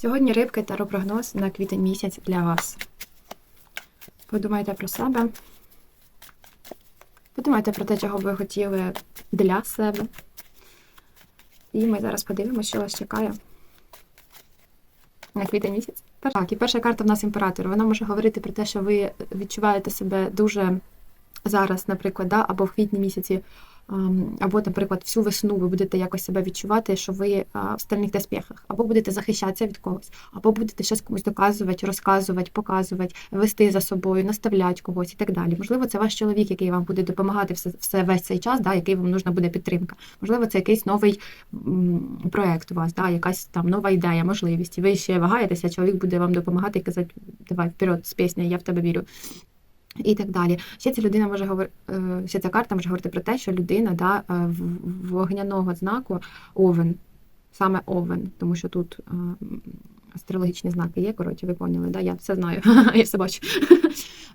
Сьогодні рибки та прогноз на квітень місяць для вас. Подумайте про себе. Подумайте про те, чого ви хотіли для себе. І ми зараз подивимося, що вас чекає на квітень місяць. Так, і перша карта в нас імператор. Вона може говорити про те, що ви відчуваєте себе дуже зараз, наприклад, да, або в квітні місяці, або, наприклад, всю весну ви будете якось себе відчувати, що ви в стальних доспіхах, або будете захищатися від когось, або будете щось комусь доказувати, розказувати, показувати, вести за собою, наставляти когось і так далі. Можливо, це ваш чоловік, який вам буде допомагати все, все весь цей час, да, який вам нужна буде підтримка. Можливо, це якийсь новий проект у вас, да, якась там нова ідея, можливість. І ви ще вагаєтеся, чоловік буде вам допомагати і казати, давай вперед з пісня, я в тебе вірю. І так далі. Ще ця людина може говорити, ще ця карта може говорити про те, що людина да, е, вогняного знаку овен, саме овен, тому що тут е, астрологічні знаки є, коротше, ви поняли, да? я все знаю, я все бачу.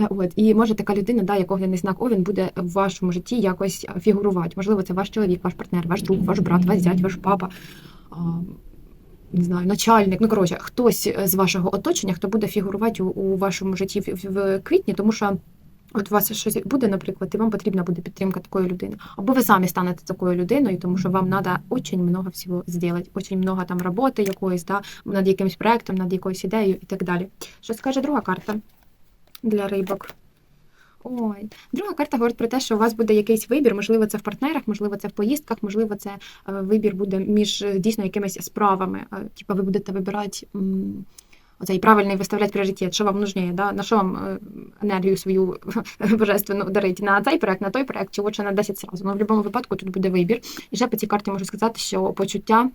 Е, От, і може така людина, да, як огняний знак овен, буде в вашому житті якось фігурувати. Можливо, це ваш чоловік, ваш партнер, ваш друг, ваш брат, ваш зять, ваш папа. Не знаю, начальник, ну коротше, хтось з вашого оточення, хто буде фігурувати у, у вашому житті в, в квітні, тому що От у вас щось буде, наприклад, і вам потрібна буде підтримка такої людини. Або ви самі станете такою людиною, тому що вам треба дуже много всього зробити, дуже много там роботи якоїсь, да, над якимось проектом, над якоюсь ідеєю і так далі. Що скаже друга карта для рибок? Ой, друга карта говорить про те, що у вас буде якийсь вибір, можливо, це в партнерах, можливо, це в поїздках, можливо, це е, вибір буде між е, дійсно якимись справами. Е, Типа ви будете вибирати оцей правильний виставляти пріоритет, що вам нужніше, да? на що вам енергію свою божественну дарити, на цей проект, на той проект, чи лучше на 10 зразу. Ну, в будь-якому випадку тут буде вибір. І ще по цій карті можу сказати, що почуття.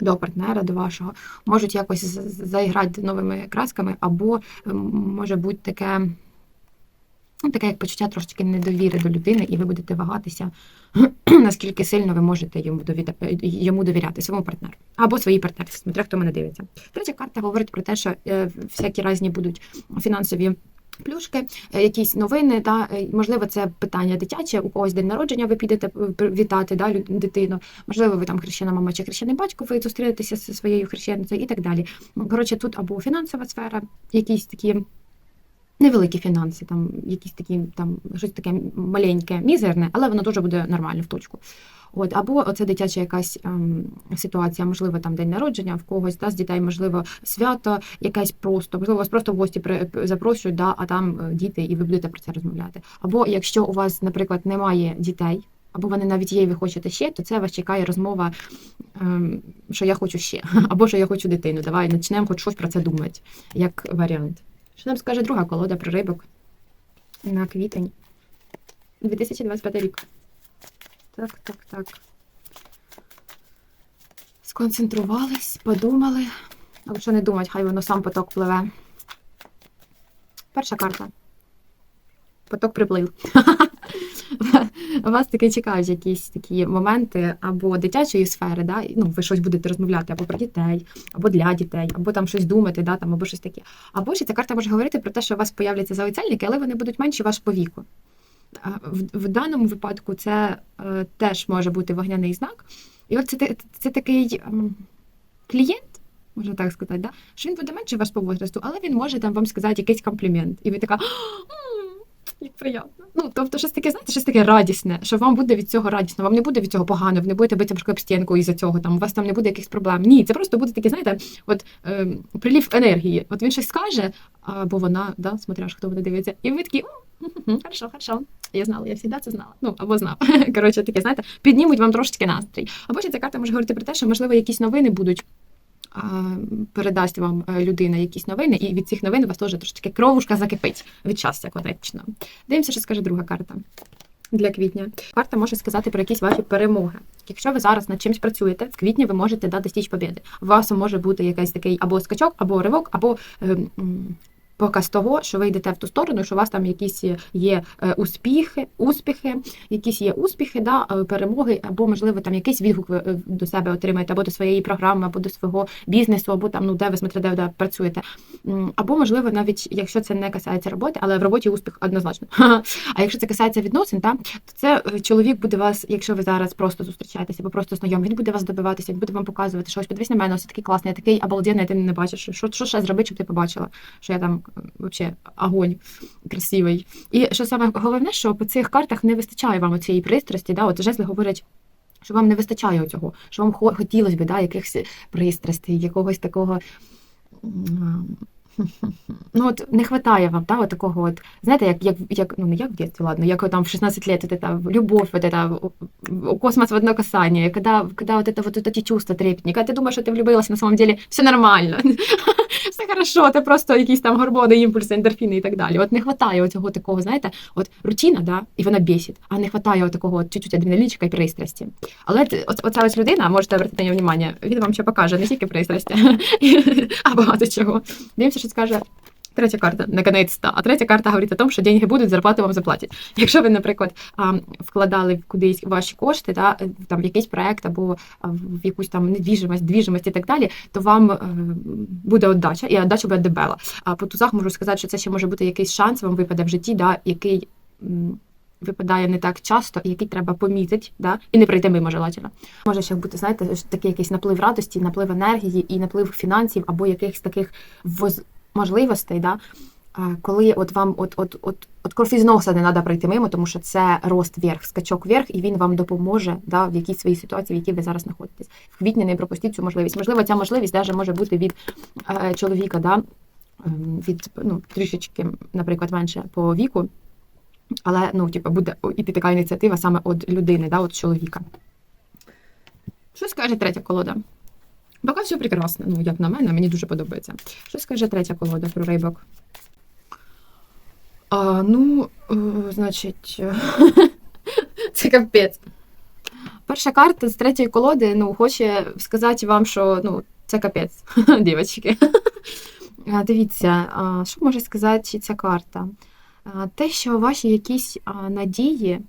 До партнера, до вашого, можуть якось заіграти новими красками, або може бути таке, таке як почуття трошечки недовіри до людини, і ви будете вагатися, наскільки сильно ви можете йому довіряти, йому довіряти своєму партнеру або своїй партнерці, смотря хто мене дивиться. Третя карта говорить про те, що е, всякі різні будуть фінансові. Плюшки, е, якісь новини, да, е, можливо, це питання дитяче, у когось день народження, ви підете вітати да, дитину, можливо, ви там хрещена мама чи хрещений батько, ви зустрінетеся зі своєю хрещеницею і так далі. Коротше, тут або фінансова сфера, якісь такі невеликі фінанси, там якісь такі там щось таке маленьке, мізерне, але воно дуже буде нормально в точку. От, або оце дитяча якась ем, ситуація, можливо, там день народження в когось, да, з дітей, можливо, свято, якесь просто, можливо, вас просто в гості при, запрошують, да, а там е, діти, і ви будете про це розмовляти. Або якщо у вас, наприклад, немає дітей, або вони навіть є, і ви хочете ще, то це вас чекає розмова, ем, що я хочу ще, або що я хочу дитину. Давай почнемо хоч щось про це думати, як варіант. Що нам скаже друга колода про рибок на квітень 2025 рік. Так, так, так. Сконцентрувались, подумали. Або що не думать, хай воно сам поток пливе. Перша карта. Поток приплив. Вас таки чекають якісь такі моменти або дитячої сфери, да? ну, ви щось будете розмовляти або про дітей, або для дітей, або там щось думати, да? там, або щось таке. Або ще ця карта може говорити про те, що у вас появляться залицяльники, але вони будуть менші ваш по віку. В, в даному випадку це е, теж може бути вогняний знак. І от це, те- це такий ем, клієнт, можна так сказати, да? що він буде менше вас по возрасту, але він може там вам сказати якийсь комплімент. І ви така. «М, Як приємно. Ну, тобто, щось таке, знаєте, щось таке радісне, що вам буде від цього радісно, вам не буде від цього погано, ви не будете битися об стінку із-за цього, там, у вас там не буде якихось проблем. Ні, це просто буде таке, знаєте, от ем, прилів енергії. От він щось скаже, або вона, да, смотря ж, хто буде дивитися, і ви такі, «М, мгм, хорошо, хорошо. Я знала, я завжди це знала. Ну, або знав. Коротше, таке, знаєте, піднімуть вам трошечки настрій. Або ще ця карта може говорити про те, що, можливо, якісь новини будуть. Передасть вам е, людина якісь новини, і від цих новин у вас теж трошечки кровушка закипить від щастя, конечно. Дивимося, що скаже друга карта для квітня. Карта може сказати про якісь ваші перемоги. Якщо ви зараз над чимось працюєте, в квітні ви можете дати стіч побіди. У вас може бути якийсь такий або скачок, або ривок, або ем, показ того, що ви йдете в ту сторону, що у вас там якісь є е, успіхи, успіхи, якісь є успіхи, да, е, перемоги, або, можливо, там якийсь відгук ви е, до себе отримаєте, або до своєї програми, або до свого бізнесу, або там, ну, де ви смотрите, де, працюєте. Або, можливо, навіть якщо це не касається роботи, але в роботі успіх однозначно. А якщо це касається відносин, та, то це чоловік буде вас, якщо ви зараз просто зустрічаєтеся, або просто знайомі, він буде вас добиватися, він буде вам показувати, що ось подивись на мене, ось такий класний, я такий обалденний, ти не бачиш. Що, що ще зробити, щоб ти побачила, що я там взагалі огонь красивий. І що саме головне, що по цих картах не вистачає вам цієї пристрасті, да, от жезли говорять. Що вам не вистачає цього, що вам хотілося б да, якихось пристрастей, якогось такого. м, Ну, от не вистачає вам, да, от такого, от, знаєте, як, як, як, ну не як в дитинстві, ладно, як там в 16 лет, вот это, любовь, вот это, у- космос в одно касание, когда, когда вот это вот, вот эти чувства трепетні, когда ти думаєш, що ти влюбилась, на самом деле все нормально, все хорошо, ти просто якісь там гормони, імпульси, ендорфіни і так далі. От не вистачає оцього такого, знаєте, от рутина, да, і вона бісить, а не вистачає такого от чуть-чуть адреналінчика і пристрасті. Але ти- оц- оця ось людина, можете обратити на нього внимання, він вам ще покаже не тільки пристрасті, а багато чого. Дивимося, що скаже Третя карта, наконець-то. А третя карта говорить о тому, що деньги будуть, зарплату вам заплатять. Якщо ви, наприклад, вкладали кудись ваші кошти, да, там в якийсь проект або в якусь там недвіжимость, двіжимость і так далі, то вам е, буде отдача, і отдача буде дебела. А по тузах можу сказати, що це ще може бути якийсь шанс, вам випаде в житті, да, який. Випадає не так часто, і який треба помітити, да? і не пройти мимо желательно. Може ще бути, знаєте, такий якийсь наплив радості, наплив енергії і наплив фінансів, або якихось таких воз можливостей, да, коли от вам от, от, от, от кров із носа не треба пройти мимо, тому що це рост вверх, скачок вверх, і він вам допоможе да, в якійсь своїй ситуації, в якій ви зараз знаходитесь. В квітні не пропустіть цю можливість. Можливо, ця можливість навіть може бути від е, чоловіка, да, ем, від ну, трішечки, наприклад, менше по віку. Але ну, типу, буде іти така ініціатива саме від людини, да, від чоловіка. Що скаже третя колода? Поки все прекрасно, ну як на мене, мені дуже подобається. Що скаже третя колода про рибок? А, ну, е, значить, е, це капець. Перша карта з третьої колоди ну, хоче сказати вам, що ну, це капець, дівчатки. Дивіться, а, що може сказати ця карта? Те, що ваші якісь надії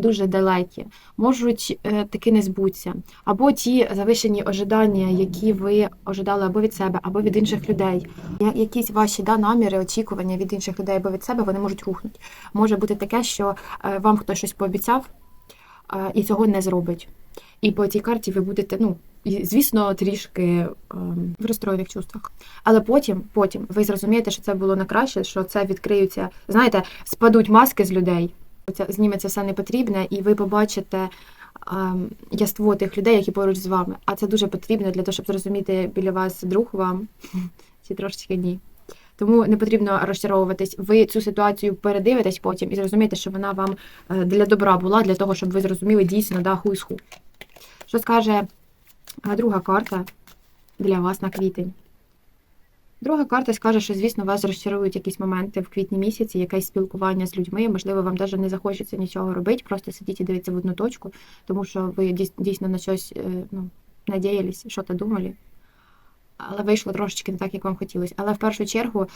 дуже далекі, можуть е, таки не збутися. Або ті завишені ожидання, які ви ожидали або від себе, або від інших людей. Якісь ваші да, наміри, очікування від інших людей або від себе, вони можуть рухнути. Може бути таке, що е, вам хтось щось пообіцяв е, і цього не зробить. І по цій карті ви будете, ну, звісно, трішки в розстроєних чувствах. Але потім, потім ви зрозумієте, що це було на краще, що це відкриються, знаєте, спадуть маски з людей, зніметься все непотрібне, і ви побачите ем, яство тих людей, які поруч з вами. А це дуже потрібно для того, щоб зрозуміти біля вас друг вам чи трошечки ні. Тому не потрібно розчаровуватись. Ви цю ситуацію передивитесь потім і зрозумієте, що вона вам е, для добра була, для того, щоб ви зрозуміли дійсно да, ху. Що скаже друга карта для вас на квітень? Друга карта скаже, що, звісно, вас розчарують якісь моменти в квітні місяці, якесь спілкування з людьми. Можливо, вам навіть не захочеться нічого робити, просто сидіть і дивитися в одну точку, тому що ви дійс- дійсно на щось е, ну, надіялись, що то думали. Але вийшло трошечки не так, як вам хотілося. Але в першу чергу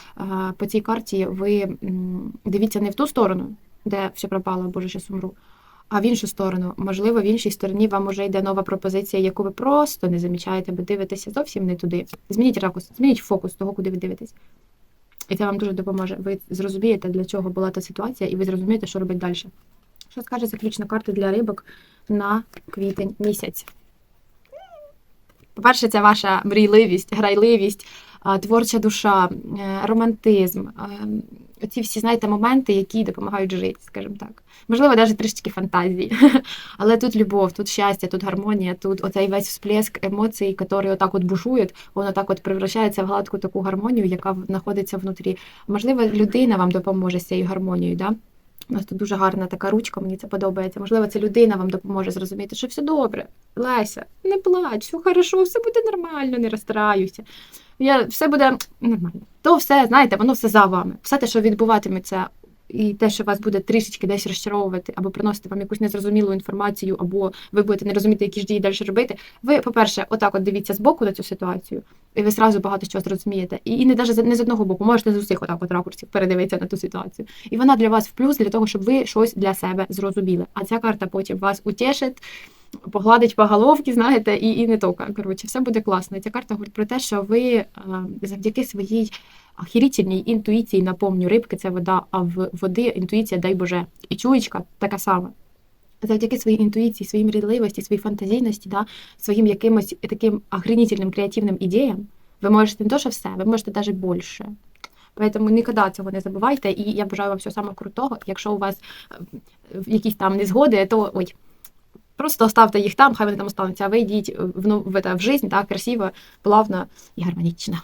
по цій карті ви дивіться не в ту сторону, де все пропало, боже, щас умру, а в іншу сторону. Можливо, в іншій стороні вам уже йде нова пропозиція, яку ви просто не замічаєте, бо дивитеся зовсім не туди. Змініть ракурс, змініть фокус того, куди ви дивитесь. І це вам дуже допоможе. Ви зрозумієте, для чого була та ситуація, і ви зрозумієте, що робити далі. Що скаже заключна карта для рибок на квітень місяць? По-перше, це ваша мрійливість, грайливість, творча душа, е, романтизм. е, Оці всі, знаєте, моменти, які допомагають жити, скажімо так. Можливо, навіть трішечки фантазії. Але тут любов, тут щастя, тут гармонія, тут оцей весь всплеск емоцій, який отак от бушує, воно так от превращається в гладку таку гармонію, яка знаходиться внутрі. Можливо, людина вам допоможе з цією гармонією, да? У нас тут дуже гарна така ручка, мені це подобається. Можливо, це людина вам допоможе зрозуміти, що все добре. Леся, не плач, все хорошо, все буде нормально, не розстраюся. Я, все буде нормально. То все, знаєте, воно все за вами. Все те, що відбуватиметься і те, що вас буде трішечки десь розчаровувати або приносити вам якусь незрозумілу інформацію, або ви будете не розуміти, які ж дії далі робити. Ви, по-перше, отак от дивіться збоку на цю ситуацію, і ви зразу багато чого зрозумієте. І, і не навіть не з одного боку, можете з усіх отак от ракурсів передивитися на ту ситуацію. І вона для вас в плюс для того, щоб ви щось для себе зрозуміли. А ця карта потім вас утішить, погладить по головці, знаєте, і, і не тока. Коротше, все буде класно. І ця карта говорить про те, що ви е, завдяки своїй охерительній інтуїції, напомню, рибки це вода, а в води інтуїція, дай Боже, і чуєчка така сама. Завдяки своїй інтуїції, своїй мрійливості, своїй фантазійності, да, своїм якимось таким охренительним креативним ідеям, ви можете не то, що все, ви можете навіть більше. Поэтому ніколи цього не забувайте, і я бажаю вам всього самого крутого. Якщо у вас е, якісь там незгоди, то ой, просто оставте їх там, хай вони там остануться, а ви йдіть в, ну, в, это, в жизнь, так, красиво, плавно і гармонічно.